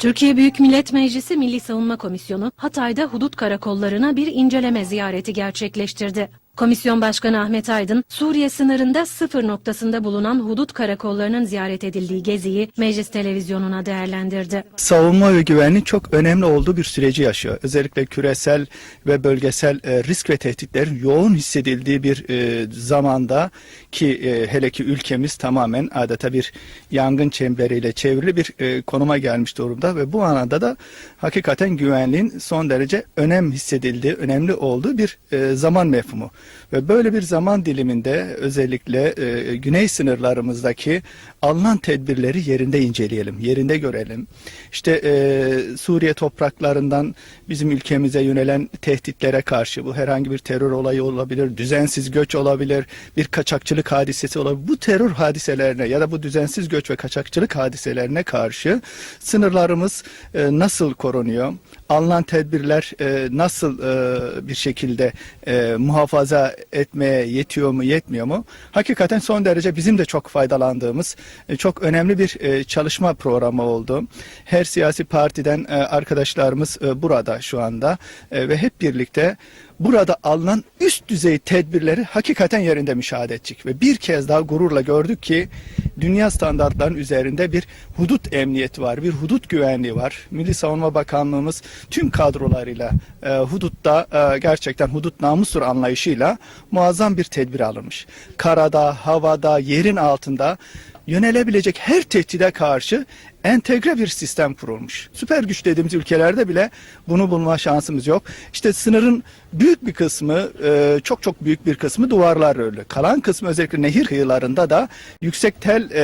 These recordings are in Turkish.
Türkiye Büyük Millet Meclisi Milli Savunma Komisyonu Hatay'da hudut karakollarına bir inceleme ziyareti gerçekleştirdi. Komisyon Başkanı Ahmet Aydın, Suriye sınırında sıfır noktasında bulunan hudut karakollarının ziyaret edildiği geziyi meclis televizyonuna değerlendirdi. savunma ve güvenlik çok önemli olduğu bir süreci yaşıyor. Özellikle küresel ve bölgesel e, risk ve tehditlerin yoğun hissedildiği bir e, zamanda ki e, hele ki ülkemiz tamamen adeta bir yangın çemberiyle çevrili bir konuma gelmiş durumda ve bu anlamda da hakikaten güvenliğin son derece önem hissedildiği, önemli olduğu bir zaman mefhumu. Ve böyle bir zaman diliminde özellikle e, güney sınırlarımızdaki alınan tedbirleri yerinde inceleyelim, yerinde görelim. İşte e, Suriye topraklarından bizim ülkemize yönelen tehditlere karşı bu herhangi bir terör olayı olabilir, düzensiz göç olabilir, bir kaçakçılık hadisesi olabilir. Bu terör hadiselerine ya da bu düzensiz göç ve kaçakçılık hadiselerine karşı sınırlarımız e, nasıl korunuyor? Alınan tedbirler e, nasıl e, bir şekilde e, muhafaza etmeye yetiyor mu, yetmiyor mu? Hakikaten son derece bizim de çok faydalandığımız e, çok önemli bir e, çalışma programı oldu. Her siyasi partiden e, arkadaşlarımız e, burada şu anda e, ve hep birlikte burada alınan üst düzey tedbirleri hakikaten yerinde müşahede ettik ve bir kez daha gururla gördük ki dünya standartlarının üzerinde bir hudut emniyeti var, bir hudut güvenliği var. Milli Savunma Bakanlığımız tüm kadrolarıyla e, hudutta e, gerçekten hudut namustur anlayışıyla muazzam bir tedbir alınmış. Karada, havada, yerin altında yönelebilecek her tehdide karşı entegre bir sistem kurulmuş. Süper güç dediğimiz ülkelerde bile bunu bulma şansımız yok. İşte sınırın büyük bir kısmı, e, çok çok büyük bir kısmı duvarlar örülü. Kalan kısmı özellikle nehir kıyılarında da yüksek tel e, e,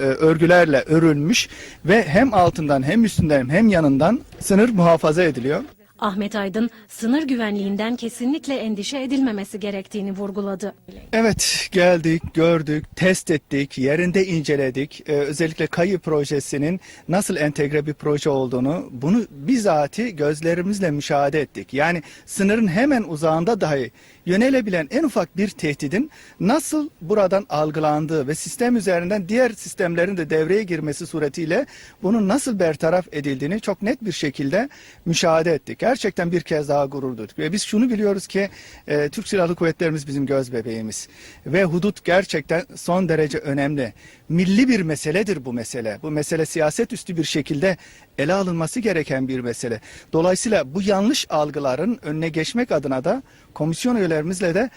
örgülerle örülmüş ve hem altından hem üstünden hem yanından sınır muhafaza ediliyor. Ahmet Aydın, sınır güvenliğinden kesinlikle endişe edilmemesi gerektiğini vurguladı. Evet geldik, gördük, test ettik, yerinde inceledik. Ee, özellikle Kayı projesinin nasıl entegre bir proje olduğunu bunu bizatihi gözlerimizle müşahede ettik. Yani sınırın hemen uzağında dahi yönelebilen en ufak bir tehdidin nasıl buradan algılandığı ve sistem üzerinden diğer sistemlerin de devreye girmesi suretiyle bunun nasıl bertaraf edildiğini çok net bir şekilde müşahede ettik. Gerçekten bir kez daha gurur duyduk ve biz şunu biliyoruz ki e, Türk Silahlı Kuvvetlerimiz bizim göz bebeğimiz ve hudut gerçekten son derece önemli. Milli bir meseledir bu mesele. Bu mesele siyaset üstü bir şekilde ele alınması gereken bir mesele. Dolayısıyla bu yanlış algıların önüne geçmek adına da komisyon üyelerimizle de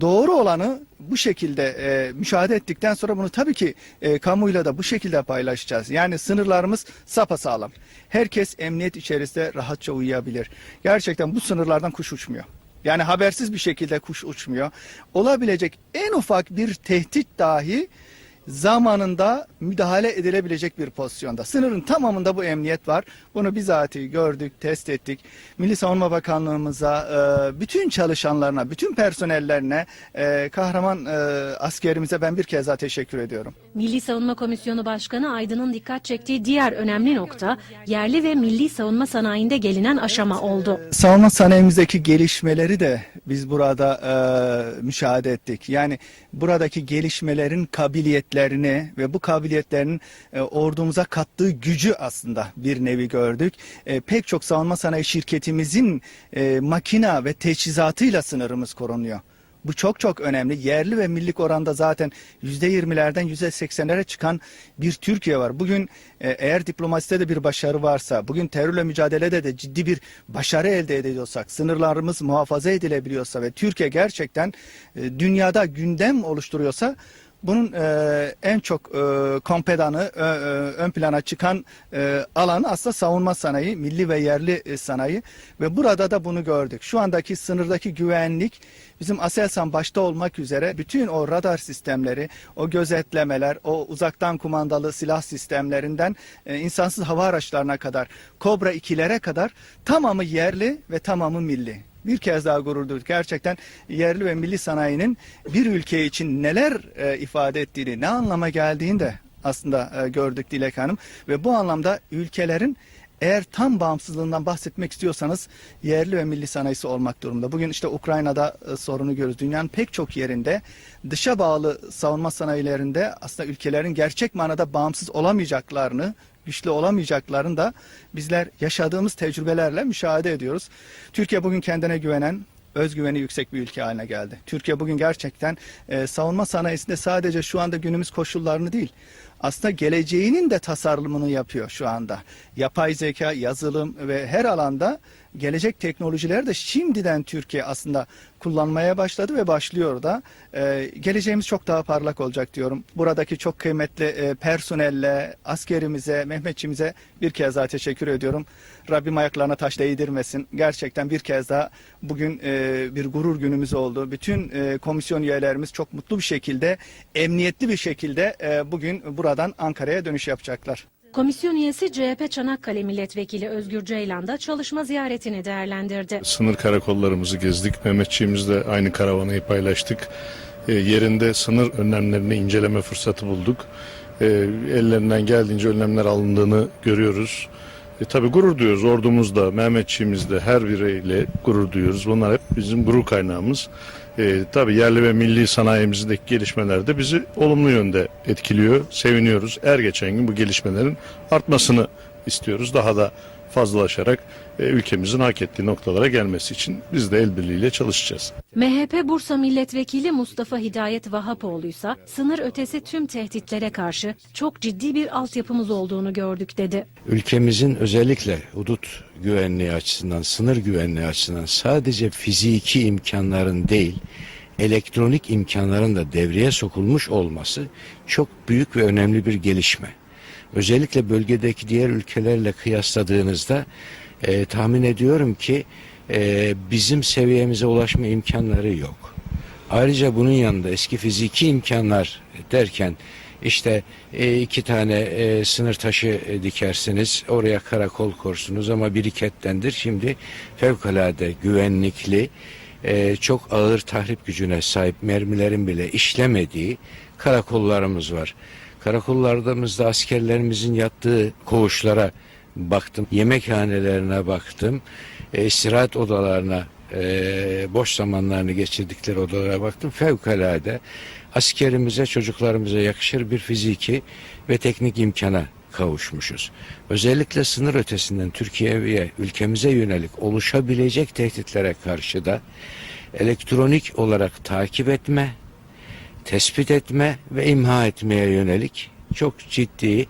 doğru olanı bu şekilde e, müşahede ettikten sonra bunu tabii ki e, kamuyla da bu şekilde paylaşacağız. Yani sınırlarımız sapasağlam. Herkes emniyet içerisinde rahatça uyuyabilir. Gerçekten bu sınırlardan kuş uçmuyor. Yani habersiz bir şekilde kuş uçmuyor. Olabilecek en ufak bir tehdit dahi zamanında müdahale edilebilecek bir pozisyonda. Sınırın tamamında bu emniyet var. Bunu bizatihi gördük, test ettik. Milli Savunma Bakanlığımıza, e, bütün çalışanlarına, bütün personellerine, e, kahraman e, askerimize ben bir kez daha teşekkür ediyorum. Milli Savunma Komisyonu Başkanı Aydın'ın dikkat çektiği diğer önemli nokta yerli ve milli savunma sanayinde gelinen aşama oldu. Savunma sanayimizdeki gelişmeleri de biz burada müşahede ettik. Yani buradaki gelişmelerin kabiliyetlerini ve bu kabiliyetlerin e, ordumuza kattığı gücü aslında bir nevi gördük. E, pek çok savunma sanayi şirketimizin e, makina ve teçhizatıyla sınırımız korunuyor. Bu çok çok önemli. Yerli ve millik oranda zaten %20'lerden %80'lere çıkan bir Türkiye var. Bugün e, eğer diplomaside de bir başarı varsa, bugün terörle mücadelede de ciddi bir başarı elde ediyorsak, sınırlarımız muhafaza edilebiliyorsa ve Türkiye gerçekten e, dünyada gündem oluşturuyorsa bunun e, en çok e, kompedanı e, e, ön plana çıkan e, alanı aslında savunma sanayi, milli ve yerli e, sanayi ve burada da bunu gördük. Şu andaki sınırdaki güvenlik bizim Aselsan başta olmak üzere bütün o radar sistemleri, o gözetlemeler, o uzaktan kumandalı silah sistemlerinden e, insansız hava araçlarına kadar, Kobra 2'lere kadar tamamı yerli ve tamamı milli bir kez daha gurur duyduk. Gerçekten yerli ve milli sanayinin bir ülke için neler e, ifade ettiğini, ne anlama geldiğini de aslında e, gördük Dilek Hanım. Ve bu anlamda ülkelerin eğer tam bağımsızlığından bahsetmek istiyorsanız yerli ve milli sanayisi olmak durumunda. Bugün işte Ukrayna'da e, sorunu görüyoruz. Dünyanın pek çok yerinde dışa bağlı savunma sanayilerinde aslında ülkelerin gerçek manada bağımsız olamayacaklarını güçlü olamayacaklarını da bizler yaşadığımız tecrübelerle müşahede ediyoruz. Türkiye bugün kendine güvenen, özgüveni yüksek bir ülke haline geldi. Türkiye bugün gerçekten e, savunma sanayisinde sadece şu anda günümüz koşullarını değil, aslında geleceğinin de tasarımını yapıyor şu anda. Yapay zeka, yazılım ve her alanda gelecek teknolojileri de şimdiden Türkiye aslında kullanmaya başladı ve başlıyor da. Ee, geleceğimiz çok daha parlak olacak diyorum. Buradaki çok kıymetli e, personelle, askerimize, Mehmetçimize bir kez daha teşekkür ediyorum. Rabbim ayaklarına taş değdirmesin. Gerçekten bir kez daha bugün e, bir gurur günümüz oldu. Bütün e, komisyon üyelerimiz çok mutlu bir şekilde, emniyetli bir şekilde e, bugün buradan Ankara'ya dönüş yapacaklar. Komisyon üyesi CHP Çanakkale Milletvekili Özgür Ceylan da çalışma ziyaretini değerlendirdi. Sınır karakollarımızı gezdik. Mehmetçiğimizle aynı karavanayı paylaştık. E, yerinde sınır önlemlerini inceleme fırsatı bulduk. E, ellerinden geldiğince önlemler alındığını görüyoruz. E, tabii gurur duyuyoruz. Ordumuzda, Mehmetçiğimizde her biriyle gurur duyuyoruz. Bunlar hep bizim gurur kaynağımız. E, tabii yerli ve milli sanayimizdeki gelişmeler de bizi olumlu yönde etkiliyor. Seviniyoruz. Er geçen gün bu gelişmelerin artmasını istiyoruz. Daha da fazlalaşarak e, ülkemizin hak ettiği noktalara gelmesi için biz de el birliğiyle çalışacağız. MHP Bursa Milletvekili Mustafa Hidayet Vahapoğlu ise sınır ötesi tüm tehditlere karşı çok ciddi bir altyapımız olduğunu gördük dedi. ülkemizin özellikle hudut güvenliği açısından, sınır güvenliği açısından sadece fiziki imkanların değil, elektronik imkanların da devreye sokulmuş olması çok büyük ve önemli bir gelişme. Özellikle bölgedeki diğer ülkelerle kıyasladığınızda e, tahmin ediyorum ki e, bizim seviyemize ulaşma imkanları yok. Ayrıca bunun yanında eski fiziki imkanlar derken işte e, iki tane e, sınır taşı e, dikersiniz, oraya karakol korsunuz ama birikettendir. Şimdi fevkalade güvenlikli, e, çok ağır tahrip gücüne sahip mermilerin bile işlemediği karakollarımız var. Karakollarımızda askerlerimizin yattığı koğuşlara baktım, yemekhanelerine baktım, e, istirahat odalarına, e, boş zamanlarını geçirdikleri odalara baktım. Fevkalade askerimize, çocuklarımıza yakışır bir fiziki ve teknik imkana kavuşmuşuz. Özellikle sınır ötesinden Türkiye'ye, ülkemize yönelik oluşabilecek tehditlere karşı da elektronik olarak takip etme, tespit etme ve imha etmeye yönelik çok ciddi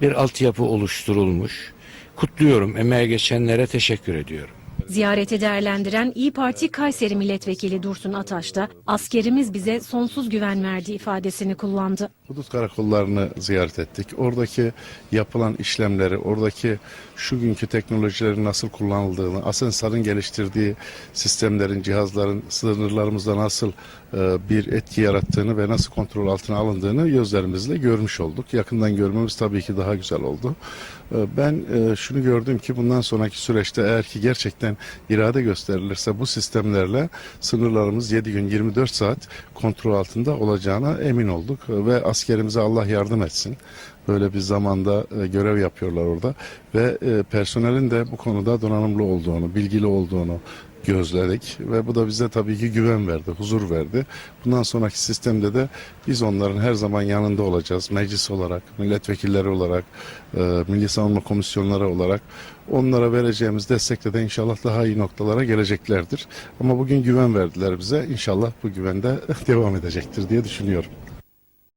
bir altyapı oluşturulmuş. Kutluyorum, emeğe geçenlere teşekkür ediyorum. Ziyareti değerlendiren İyi Parti Kayseri Milletvekili Dursun Ataş da askerimiz bize sonsuz güven verdi ifadesini kullandı. Hudut karakollarını ziyaret ettik. Oradaki yapılan işlemleri, oradaki şu günkü teknolojilerin nasıl kullanıldığını, Aselsan'ın geliştirdiği sistemlerin, cihazların sınırlarımızda nasıl e, bir etki yarattığını ve nasıl kontrol altına alındığını gözlerimizle görmüş olduk. Yakından görmemiz tabii ki daha güzel oldu. E, ben e, şunu gördüm ki bundan sonraki süreçte eğer ki gerçekten irade gösterilirse bu sistemlerle sınırlarımız 7 gün 24 saat kontrol altında olacağına emin olduk ve askerimize Allah yardım etsin. Böyle bir zamanda e, görev yapıyorlar orada ve e, personelin de bu konuda donanımlı olduğunu, bilgili olduğunu gözledik ve bu da bize tabii ki güven verdi, huzur verdi. Bundan sonraki sistemde de biz onların her zaman yanında olacağız. Meclis olarak, milletvekilleri olarak, e, Milli Savunma Komisyonları olarak onlara vereceğimiz destekle de inşallah daha iyi noktalara geleceklerdir. Ama bugün güven verdiler bize. İnşallah bu güven de devam edecektir diye düşünüyorum.